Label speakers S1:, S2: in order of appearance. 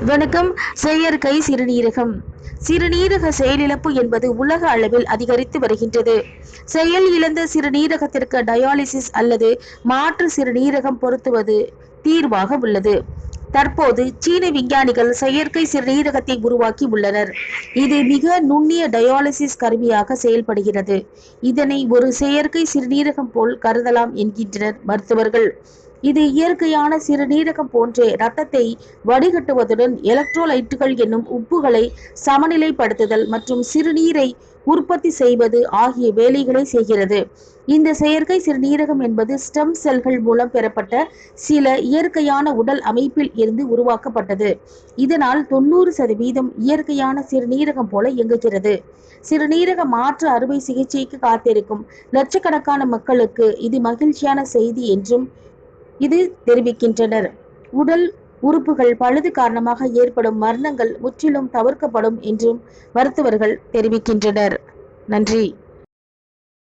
S1: வணக்கம். செயற்கை சிறுநீரகம். சிறுநீரக செயலிழப்பு என்பது உலக அளவில் அதிகரித்து வருகின்றது. செயல் இழந்த சிறுநீரகத்திற்கு டயாலிசிஸ் அல்லது மாற்று சிறுநீரகம் பொருத்துவது தீர்வாக உள்ளது. தற்போது சீன விஞ்ஞானிகள் செயற்கை சிறுநீரகத்தை உருவாக்கி உள்ளனர். இது மிக நுண்ணிய டயாலிசிஸ் கருவியாக செயல்படுகிறது. இதனை ஒரு செயற்கை சிறுநீரகம் போல் கருதலாம் என்கின்றனர் மருத்துவர்கள். இது இயற்கையான சிறுநீரகம் போன்றே இரத்தத்தை வடிகட்டுவதுடன் எலக்ட்ரோலைட்டுகள் என்னும் உப்புகளை சமநிலைப்படுத்துதல் மற்றும் சிறுநீரை உற்பத்தி செய்வது ஆகிய வேலைகளை செய்கிறது. இந்த செயற்கை சிறுநீரகம் என்பது ஸ்டெம் செல்கள் மூலம் பெறப்பட்ட சில இயற்கையான உடல் அமைப்பில் இருந்து உருவாக்கப்பட்டது. இதனால் தொண்ணூறு சதவீதம் இயற்கையான சிறுநீரகம் போல இயங்குகிறது. சிறுநீரக மாற்று அறுவை சிகிச்சைக்கு காத்திருக்கும் லட்சக்கணக்கான மக்களுக்கு இது மகிழ்ச்சியான செய்தி என்றும் இது தெரிவிக்கின்றனர். உடல் உறுப்புகள் பழுது காரணமாக ஏற்படும் மரணங்கள் முற்றிலும் தவிர்க்கப்படும் என்றும் மருத்துவர்கள் தெரிவிக்கின்றனர். நன்றி.